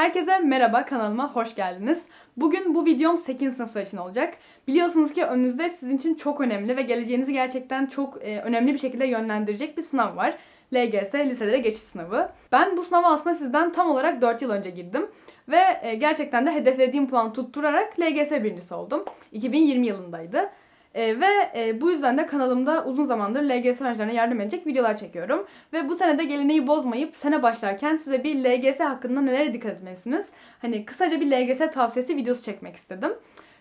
Herkese merhaba kanalıma hoş geldiniz. Bugün bu videom 8. sınıflar için olacak. Biliyorsunuz ki önünüzde sizin için çok önemli ve geleceğinizi gerçekten çok e, önemli bir şekilde yönlendirecek bir sınav var. LGS, liselere geçiş sınavı. Ben bu sınava aslında sizden tam olarak 4 yıl önce girdim. Ve e, gerçekten de hedeflediğim puan tutturarak LGS birincisi oldum. 2020 yılındaydı. E, ve e, bu yüzden de kanalımda uzun zamandır LGS öğrencilerine yardım edecek videolar çekiyorum. Ve bu sene de geleneği bozmayıp sene başlarken size bir LGS hakkında nelere dikkat etmelisiniz? Hani kısaca bir LGS tavsiyesi videosu çekmek istedim.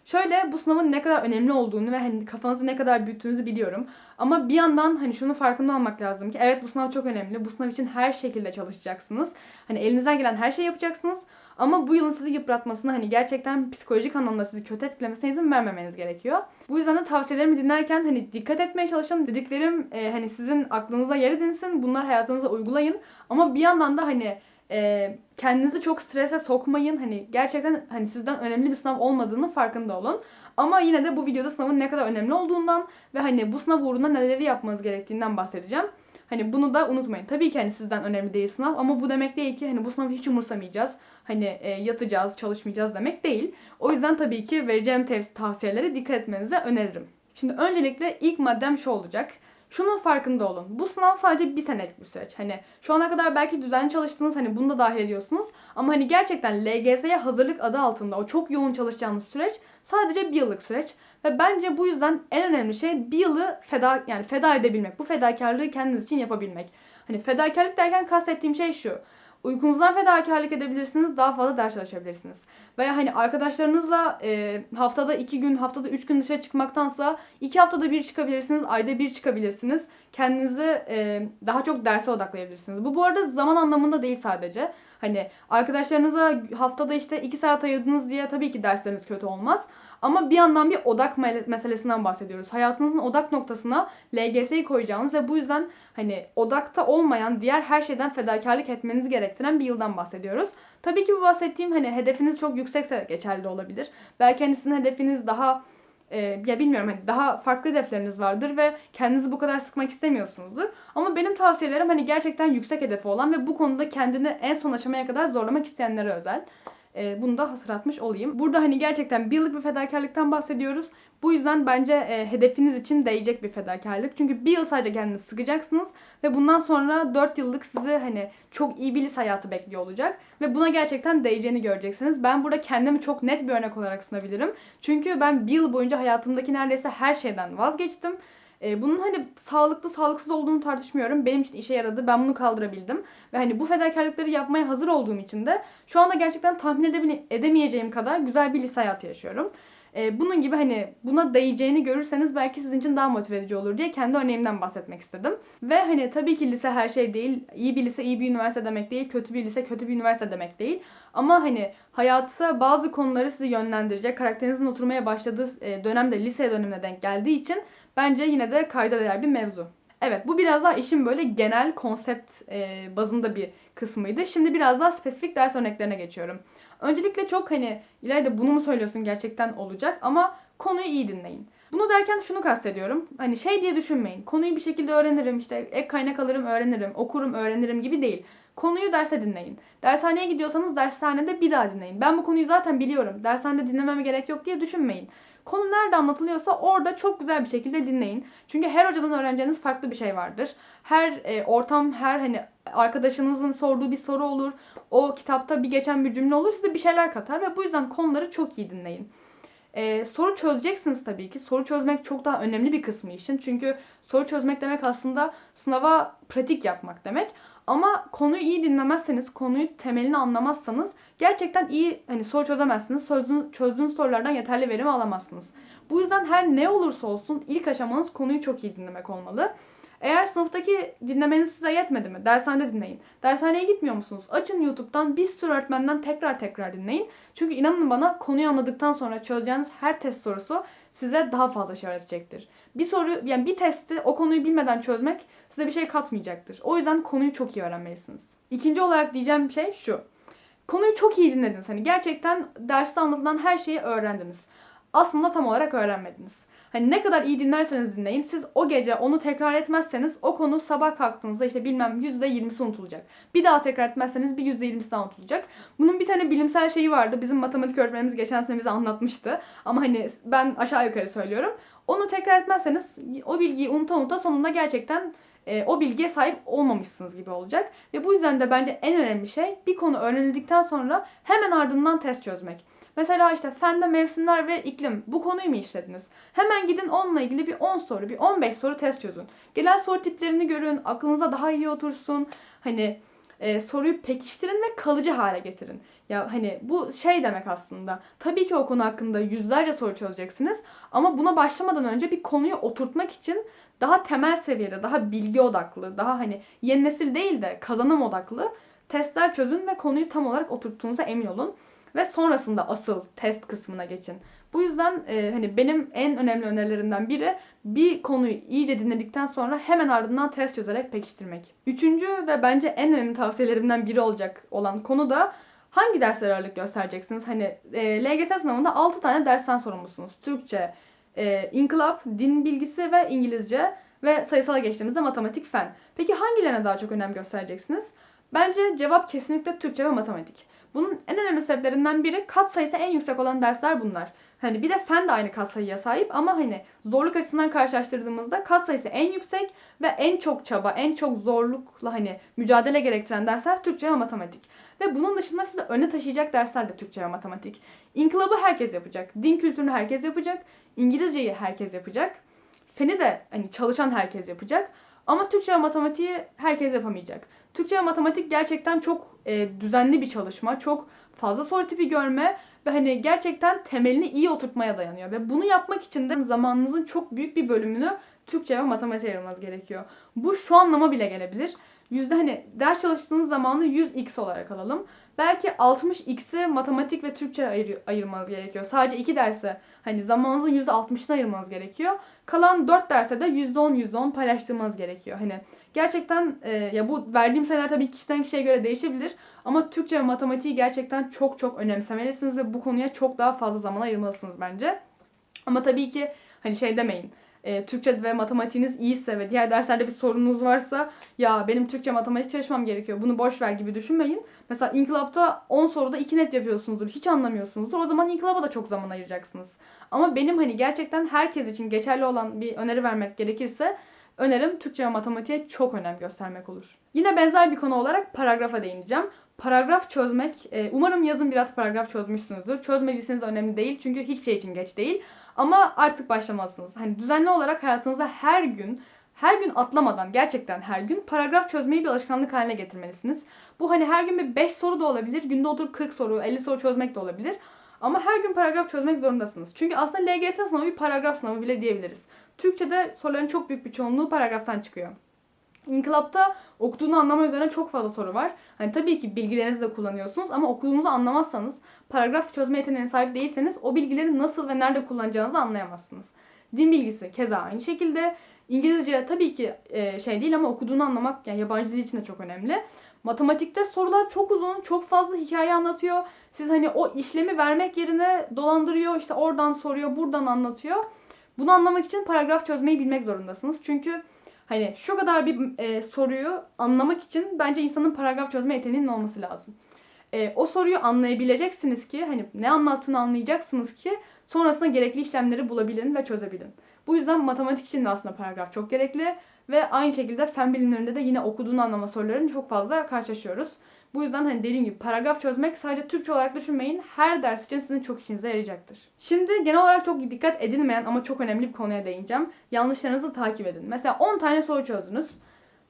Şöyle bu sınavın ne kadar önemli olduğunu ve hani kafanızı ne kadar büyüttüğünüzü biliyorum. Ama bir yandan hani şunu farkında olmak lazım ki evet bu sınav çok önemli. Bu sınav için her şekilde çalışacaksınız. Hani elinizden gelen her şeyi yapacaksınız. Ama bu yılın sizi yıpratmasına hani gerçekten psikolojik anlamda sizi kötü etkilemesine izin vermemeniz gerekiyor. Bu yüzden de tavsiyelerimi dinlerken hani dikkat etmeye çalışın. Dediklerim e, hani sizin aklınıza yer edinsin. Bunlar hayatınıza uygulayın. Ama bir yandan da hani e, kendinizi çok strese sokmayın. Hani gerçekten hani sizden önemli bir sınav olmadığının farkında olun. Ama yine de bu videoda sınavın ne kadar önemli olduğundan ve hani bu sınav uğruna neleri yapmanız gerektiğinden bahsedeceğim. Hani bunu da unutmayın. Tabii ki hani sizden önemli değil sınav ama bu demek değil ki hani bu sınavı hiç umursamayacağız. Hani e, yatacağız, çalışmayacağız demek değil. O yüzden tabii ki vereceğim tavsiyelere dikkat etmenizi öneririm. Şimdi öncelikle ilk maddem şu olacak. Şunun farkında olun. Bu sınav sadece bir senelik bir süreç. Hani şu ana kadar belki düzenli çalıştınız hani bunu da dahil ediyorsunuz. Ama hani gerçekten LGS'ye hazırlık adı altında o çok yoğun çalışacağınız süreç sadece bir yıllık süreç. Ve bence bu yüzden en önemli şey bir yılı feda yani feda edebilmek. Bu fedakarlığı kendiniz için yapabilmek. Hani fedakarlık derken kastettiğim şey şu. Uykunuzdan fedakarlık edebilirsiniz, daha fazla ders çalışabilirsiniz. Veya hani arkadaşlarınızla e, haftada iki gün, haftada üç gün dışarı çıkmaktansa iki haftada bir çıkabilirsiniz, ayda bir çıkabilirsiniz. Kendinizi e, daha çok derse odaklayabilirsiniz. Bu bu arada zaman anlamında değil sadece. Hani arkadaşlarınıza haftada işte iki saat ayırdınız diye tabii ki dersleriniz kötü olmaz. Ama bir yandan bir odak meselesinden bahsediyoruz. Hayatınızın odak noktasına LGS'yi koyacağınız ve bu yüzden hani odakta olmayan diğer her şeyden fedakarlık etmeniz gerektiren bir yıldan bahsediyoruz. Tabii ki bu bahsettiğim hani hedefiniz çok yüksekse geçerli olabilir. Belki hani sizin hedefiniz daha e, ya bilmiyorum hani daha farklı hedefleriniz vardır ve kendinizi bu kadar sıkmak istemiyorsunuzdur. Ama benim tavsiyelerim hani gerçekten yüksek hedefi olan ve bu konuda kendini en son aşamaya kadar zorlamak isteyenlere özel. E, bunu da hatırlatmış olayım. Burada hani gerçekten bir yıllık bir fedakarlıktan bahsediyoruz. Bu yüzden bence e, hedefiniz için değecek bir fedakarlık. Çünkü bir yıl sadece kendinizi sıkacaksınız ve bundan sonra 4 yıllık sizi hani çok iyi bir lise hayatı bekliyor olacak. Ve buna gerçekten değeceğini göreceksiniz. Ben burada kendimi çok net bir örnek olarak sunabilirim. Çünkü ben bir yıl boyunca hayatımdaki neredeyse her şeyden vazgeçtim. E, bunun hani sağlıklı sağlıksız olduğunu tartışmıyorum. Benim için işe yaradı. Ben bunu kaldırabildim. Ve hani bu fedakarlıkları yapmaya hazır olduğum için de şu anda gerçekten tahmin edebile- edemeyeceğim kadar güzel bir lise hayatı yaşıyorum. E, bunun gibi hani buna değeceğini görürseniz belki sizin için daha motive edici olur diye kendi örneğimden bahsetmek istedim. Ve hani tabii ki lise her şey değil. İyi bir lise iyi bir üniversite demek değil. Kötü bir lise kötü bir üniversite demek değil. Ama hani hayatta bazı konuları sizi yönlendirecek, karakterinizin oturmaya başladığı e, dönemde lise dönemine denk geldiği için bence yine de kayda değer bir mevzu. Evet bu biraz daha işin böyle genel konsept e, bazında bir kısmıydı. Şimdi biraz daha spesifik ders örneklerine geçiyorum. Öncelikle çok hani ileride bunu mu söylüyorsun gerçekten olacak ama konuyu iyi dinleyin. Bunu derken şunu kastediyorum. Hani şey diye düşünmeyin. Konuyu bir şekilde öğrenirim, işte ek kaynak alırım, öğrenirim, okurum, öğrenirim gibi değil. Konuyu derse dinleyin. Dershaneye gidiyorsanız dershanede bir daha dinleyin. Ben bu konuyu zaten biliyorum. Dershanede dinlememe gerek yok diye düşünmeyin. Konu nerede anlatılıyorsa orada çok güzel bir şekilde dinleyin. Çünkü her hocadan öğreneceğiniz farklı bir şey vardır. Her e, ortam, her hani arkadaşınızın sorduğu bir soru olur. O kitapta bir geçen bir cümle olur size bir şeyler katar ve bu yüzden konuları çok iyi dinleyin. Ee, soru çözeceksiniz tabii ki. Soru çözmek çok daha önemli bir kısmı işin. Çünkü soru çözmek demek aslında sınava pratik yapmak demek. Ama konuyu iyi dinlemezseniz, konuyu temelini anlamazsanız gerçekten iyi hani soru çözemezsiniz. Çözdüğünüz, çözdüğünüz sorulardan yeterli verim alamazsınız. Bu yüzden her ne olursa olsun ilk aşamanız konuyu çok iyi dinlemek olmalı. Eğer sınıftaki dinlemeniz size yetmedi mi? Dershanede dinleyin. Dershaneye gitmiyor musunuz? Açın YouTube'dan bir sürü öğretmenden tekrar tekrar dinleyin. Çünkü inanın bana konuyu anladıktan sonra çözeceğiniz her test sorusu size daha fazla şey öğretecektir. Bir soru yani bir testi o konuyu bilmeden çözmek size bir şey katmayacaktır. O yüzden konuyu çok iyi öğrenmelisiniz. İkinci olarak diyeceğim şey şu. Konuyu çok iyi dinlediniz. Hani gerçekten derste anlatılan her şeyi öğrendiniz. Aslında tam olarak öğrenmediniz. Hani ne kadar iyi dinlerseniz dinleyin. Siz o gece onu tekrar etmezseniz o konu sabah kalktığınızda işte bilmem %20'si unutulacak. Bir daha tekrar etmezseniz bir %20'si daha unutulacak. Bunun bir tane bilimsel şeyi vardı. Bizim matematik öğretmenimiz geçen sene bize anlatmıştı. Ama hani ben aşağı yukarı söylüyorum. Onu tekrar etmezseniz o bilgiyi unuta unuta sonunda gerçekten e, o bilgiye sahip olmamışsınız gibi olacak. Ve bu yüzden de bence en önemli şey bir konu öğrenildikten sonra hemen ardından test çözmek. Mesela işte fende mevsimler ve iklim bu konuyu mu işlediniz? Hemen gidin onunla ilgili bir 10 soru, bir 15 soru test çözün. Genel soru tiplerini görün, aklınıza daha iyi otursun. Hani e, soruyu pekiştirin ve kalıcı hale getirin. Ya hani bu şey demek aslında. Tabii ki o konu hakkında yüzlerce soru çözeceksiniz ama buna başlamadan önce bir konuyu oturtmak için daha temel seviyede, daha bilgi odaklı, daha hani yeni nesil değil de kazanım odaklı testler çözün ve konuyu tam olarak oturttuğunuza emin olun ve sonrasında asıl test kısmına geçin. Bu yüzden e, hani benim en önemli önerilerimden biri bir konuyu iyice dinledikten sonra hemen ardından test çözerek pekiştirmek. Üçüncü ve bence en önemli tavsiyelerimden biri olacak olan konu da hangi derslere ağırlık göstereceksiniz? Hani e, LGS sınavında 6 tane dersten sorumlusunuz. Türkçe, e, inkılap, din bilgisi ve İngilizce ve sayısala geçtiğimizde matematik, fen. Peki hangilerine daha çok önem göstereceksiniz? Bence cevap kesinlikle Türkçe ve matematik. Bunun en önemli sebeplerinden biri kat sayısı en yüksek olan dersler bunlar. Hani bir de fen de aynı kat sayıya sahip ama hani zorluk açısından karşılaştırdığımızda kat sayısı en yüksek ve en çok çaba, en çok zorlukla hani mücadele gerektiren dersler Türkçe ve matematik. Ve bunun dışında size öne taşıyacak dersler de Türkçe ve matematik. İnkılabı herkes yapacak, din kültürünü herkes yapacak, İngilizceyi herkes yapacak, feni de hani çalışan herkes yapacak. Ama Türkçe ve matematiği herkes yapamayacak. Türkçe ve matematik gerçekten çok e, düzenli bir çalışma, çok fazla soru tipi görme ve hani gerçekten temelini iyi oturtmaya dayanıyor. Ve bunu yapmak için de zamanınızın çok büyük bir bölümünü Türkçe ve matematiğe ayırmanız gerekiyor. Bu şu anlama bile gelebilir. Yüzde hani ders çalıştığınız zamanı 100x olarak alalım. Belki 60x'i matematik ve Türkçe ayır, ayırmanız gerekiyor. Sadece iki derse hani zamanınızın %60'ını ayırmanız gerekiyor. Kalan 4 derse de %10 %10 paylaştırmanız gerekiyor. Hani gerçekten e, ya bu verdiğim sayılar tabii kişiden kişiye göre değişebilir. Ama Türkçe ve matematiği gerçekten çok çok önemsemelisiniz ve bu konuya çok daha fazla zaman ayırmalısınız bence. Ama tabii ki hani şey demeyin e, Türkçe ve matematiğiniz iyiyse ve diğer derslerde bir sorununuz varsa ya benim Türkçe matematik çalışmam gerekiyor bunu boş ver gibi düşünmeyin. Mesela inkılapta 10 soruda 2 net yapıyorsunuzdur. Hiç anlamıyorsunuzdur. O zaman inkılaba da çok zaman ayıracaksınız. Ama benim hani gerçekten herkes için geçerli olan bir öneri vermek gerekirse önerim Türkçe ve matematiğe çok önem göstermek olur. Yine benzer bir konu olarak paragrafa değineceğim. Paragraf çözmek, e, umarım yazın biraz paragraf çözmüşsünüzdür. Çözmediyseniz önemli değil çünkü hiçbir şey için geç değil. Ama artık başlamalısınız. Hani düzenli olarak hayatınıza her gün, her gün atlamadan gerçekten her gün paragraf çözmeyi bir alışkanlık haline getirmelisiniz. Bu hani her gün bir 5 soru da olabilir. Günde oturup 40 soru, 50 soru çözmek de olabilir. Ama her gün paragraf çözmek zorundasınız. Çünkü aslında LGS sınavı bir paragraf sınavı bile diyebiliriz. Türkçe'de soruların çok büyük bir çoğunluğu paragraftan çıkıyor. İnkılapta okuduğunu anlama üzerine çok fazla soru var. Hani tabii ki bilgilerinizi de kullanıyorsunuz ama okuduğunuzu anlamazsanız, paragraf çözme yeteneğine sahip değilseniz o bilgileri nasıl ve nerede kullanacağınızı anlayamazsınız. Din bilgisi keza aynı şekilde. İngilizce tabii ki e, şey değil ama okuduğunu anlamak yani yabancı dil için de çok önemli. Matematikte sorular çok uzun, çok fazla hikaye anlatıyor. Siz hani o işlemi vermek yerine dolandırıyor, işte oradan soruyor, buradan anlatıyor. Bunu anlamak için paragraf çözmeyi bilmek zorundasınız. Çünkü Hani şu kadar bir e, soruyu anlamak için bence insanın paragraf çözme yeteneğinin olması lazım. E, o soruyu anlayabileceksiniz ki hani ne anlattığını anlayacaksınız ki sonrasında gerekli işlemleri bulabilin ve çözebilin. Bu yüzden matematik için de aslında paragraf çok gerekli ve aynı şekilde fen bilimlerinde de yine okuduğunu anlama sorularını çok fazla karşılaşıyoruz. Bu yüzden hani dediğim gibi paragraf çözmek sadece Türkçe olarak düşünmeyin. Her ders için sizin çok işinize yarayacaktır. Şimdi genel olarak çok dikkat edilmeyen ama çok önemli bir konuya değineceğim. Yanlışlarınızı takip edin. Mesela 10 tane soru çözdünüz.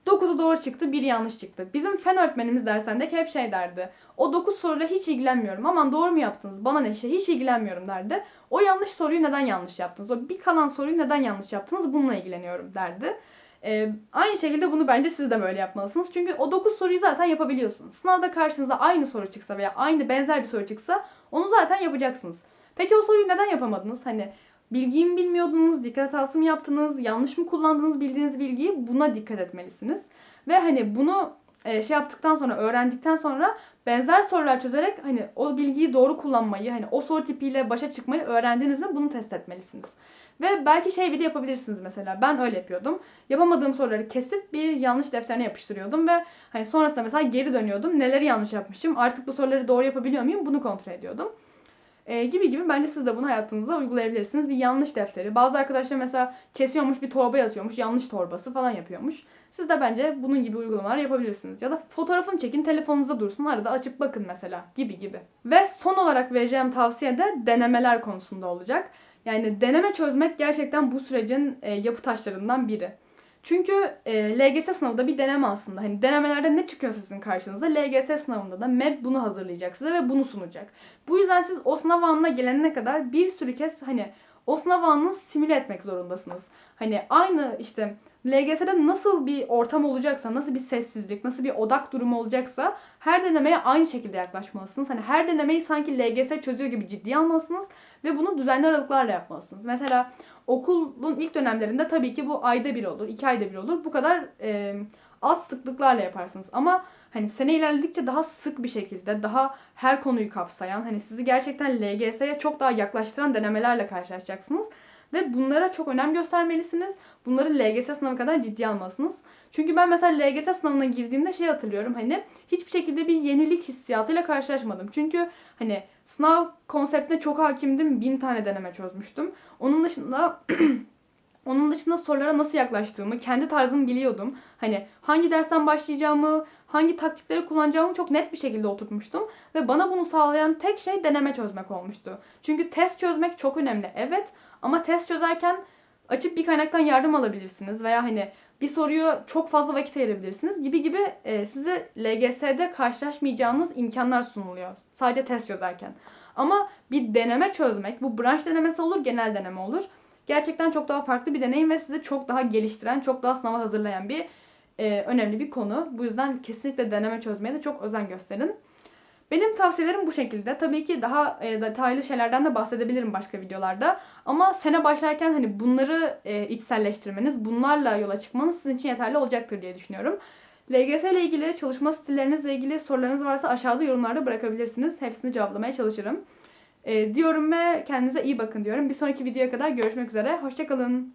9'u doğru çıktı, biri yanlış çıktı. Bizim fen öğretmenimiz dersendeki hep şey derdi. O 9 soruyla hiç ilgilenmiyorum. Aman doğru mu yaptınız? Bana ne şey hiç ilgilenmiyorum derdi. O yanlış soruyu neden yanlış yaptınız? O bir kalan soruyu neden yanlış yaptınız? Bununla ilgileniyorum derdi. Ee, aynı şekilde bunu bence siz de böyle yapmalısınız. Çünkü o 9 soruyu zaten yapabiliyorsunuz. Sınavda karşınıza aynı soru çıksa veya aynı benzer bir soru çıksa onu zaten yapacaksınız. Peki o soruyu neden yapamadınız? Hani bilgiyi mi bilmiyordunuz, dikkat hatası mı yaptınız, yanlış mı kullandınız bildiğiniz bilgiyi buna dikkat etmelisiniz. Ve hani bunu e, şey yaptıktan sonra, öğrendikten sonra benzer sorular çözerek hani o bilgiyi doğru kullanmayı, hani o soru tipiyle başa çıkmayı öğrendiniz mi bunu test etmelisiniz. Ve belki şey bile yapabilirsiniz mesela. Ben öyle yapıyordum. Yapamadığım soruları kesip bir yanlış defterine yapıştırıyordum ve hani sonrasında mesela geri dönüyordum. Neleri yanlış yapmışım? Artık bu soruları doğru yapabiliyor muyum? Bunu kontrol ediyordum. Ee, gibi gibi bence siz de bunu hayatınıza uygulayabilirsiniz. Bir yanlış defteri. Bazı arkadaşlar mesela kesiyormuş bir torba yazıyormuş. Yanlış torbası falan yapıyormuş. Siz de bence bunun gibi uygulamalar yapabilirsiniz. Ya da fotoğrafını çekin telefonunuzda dursun. Arada açıp bakın mesela gibi gibi. Ve son olarak vereceğim tavsiye de denemeler konusunda olacak. Yani deneme çözmek gerçekten bu sürecin e, yapı taşlarından biri. Çünkü e, LGS sınavı da bir deneme aslında. Hani denemelerde ne çıkıyorsa sizin karşınıza LGS sınavında da MEB bunu hazırlayacak size ve bunu sunacak. Bu yüzden siz o sınav anına gelene kadar bir sürü kez hani o sınav anını simüle etmek zorundasınız. Hani aynı işte LGS'de nasıl bir ortam olacaksa, nasıl bir sessizlik, nasıl bir odak durumu olacaksa her denemeye aynı şekilde yaklaşmalısınız. Hani her denemeyi sanki LGS çözüyor gibi ciddiye almalısınız ve bunu düzenli aralıklarla yapmalısınız. Mesela okulun ilk dönemlerinde tabii ki bu ayda bir olur, iki ayda bir olur. Bu kadar e, az sıklıklarla yaparsınız. Ama hani sene ilerledikçe daha sık bir şekilde, daha her konuyu kapsayan, hani sizi gerçekten LGS'ye çok daha yaklaştıran denemelerle karşılaşacaksınız. Ve bunlara çok önem göstermelisiniz. Bunları LGS sınavı kadar ciddiye almalısınız. Çünkü ben mesela LGS sınavına girdiğimde şey hatırlıyorum hani hiçbir şekilde bir yenilik hissiyatıyla karşılaşmadım. Çünkü hani sınav konseptine çok hakimdim. Bin tane deneme çözmüştüm. Onun dışında onun dışında sorulara nasıl yaklaştığımı, kendi tarzımı biliyordum. Hani hangi dersten başlayacağımı, hangi taktikleri kullanacağımı çok net bir şekilde oturtmuştum. Ve bana bunu sağlayan tek şey deneme çözmek olmuştu. Çünkü test çözmek çok önemli evet ama test çözerken açıp bir kaynaktan yardım alabilirsiniz veya hani bir soruyu çok fazla vakit ayırabilirsiniz gibi gibi e, size LGS'de karşılaşmayacağınız imkanlar sunuluyor. Sadece test çözerken. Ama bir deneme çözmek, bu branş denemesi olur, genel deneme olur. Gerçekten çok daha farklı bir deneyim ve sizi çok daha geliştiren, çok daha sınava hazırlayan bir e, önemli bir konu. Bu yüzden kesinlikle deneme çözmeye de çok özen gösterin. Benim tavsiyelerim bu şekilde. Tabii ki daha e, detaylı şeylerden de bahsedebilirim başka videolarda. Ama sene başlarken hani bunları e, içselleştirmeniz, bunlarla yola çıkmanız sizin için yeterli olacaktır diye düşünüyorum. LGS ile ilgili, çalışma stillerinizle ilgili sorularınız varsa aşağıda yorumlarda bırakabilirsiniz. Hepsini cevaplamaya çalışırım. E, diyorum ve kendinize iyi bakın diyorum. Bir sonraki videoya kadar görüşmek üzere. Hoşçakalın.